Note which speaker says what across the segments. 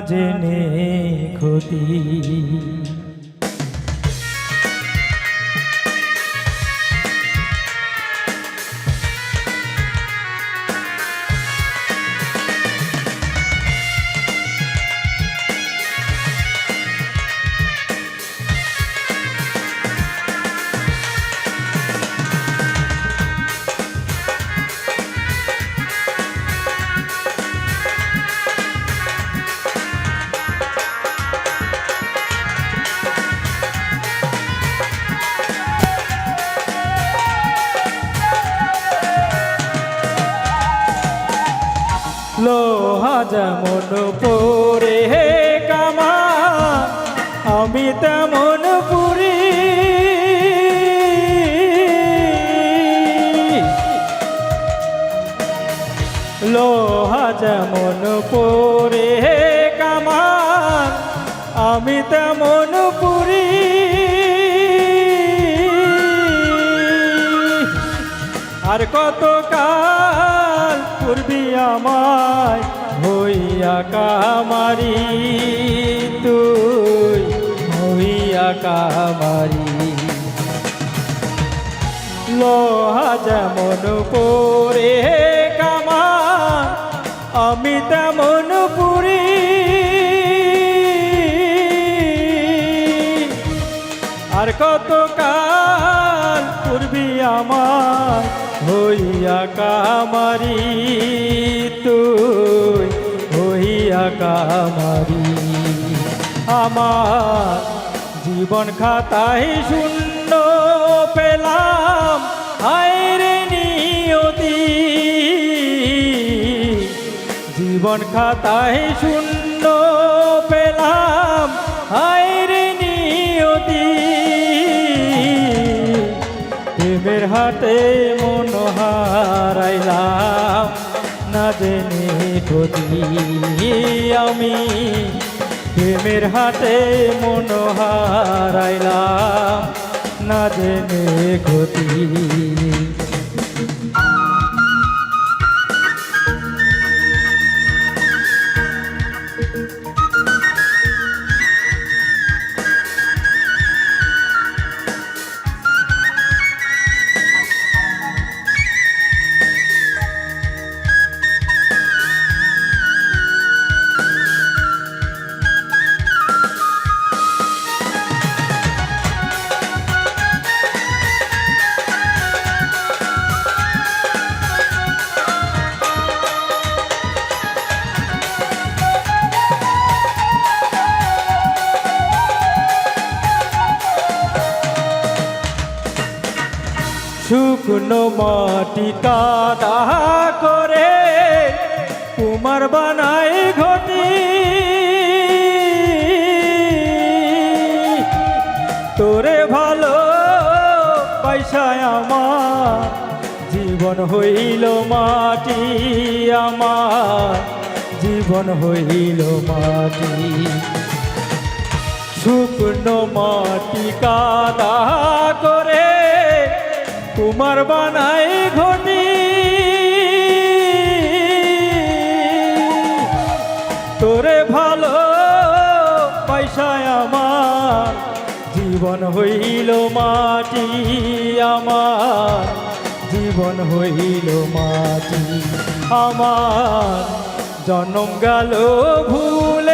Speaker 1: জেনে ক্ষতি। যেমন পরে হে কামা, আমি তেমন পুরি। লোহা যেমন পরে হে কামা, আমি তেমন পুরি। আর কত কাল পূর্বি আমায়, হইয়া কামারি তুই হইয়া কামারি লোহা যেমন পরে কামা, আমি তেমন পুরি। আর কত কাল পূর্বি আমার হইয়া কামারি, তুই হইয়া কামারি। আমার জীবন খাতায় শূন্য পেলাম আয়রে নিয়তি। জীবন খাতায় শূন্য পেলাম আয়রে হাটে মন হারাইলাম না জেনে ক্ষতি আমি প্রেমের হাটে মন হারাইলাম না জেনে ক্ষতি শুকনো মাটি কাদা করে কুমার বানাই ঘটি। তোরে ভালো পয়সায় আমার জীবন হইল মাটি, আমার জীবন হইল মাটি। শুকনো মাটি কাদা করে কুমার বানাই ঘটি। তোরে ভালো পয়সায় আমার জীবন হইল মাটি আমার। জীবন হইল মাটি আমার। জন্ম গেল ভুলে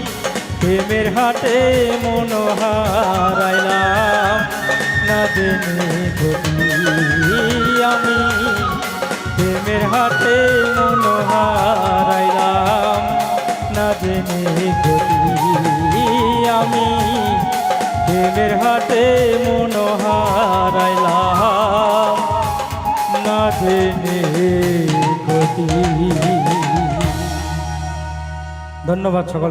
Speaker 1: প্রেমের হাটে মন হারাইলাম না জেনে আমি, প্রেমের হাটে মন হারাইলাম না জেনে আমি, প্রেমের হাটে মন হারাইলাম না জেনে ধন্যবাদ সকল।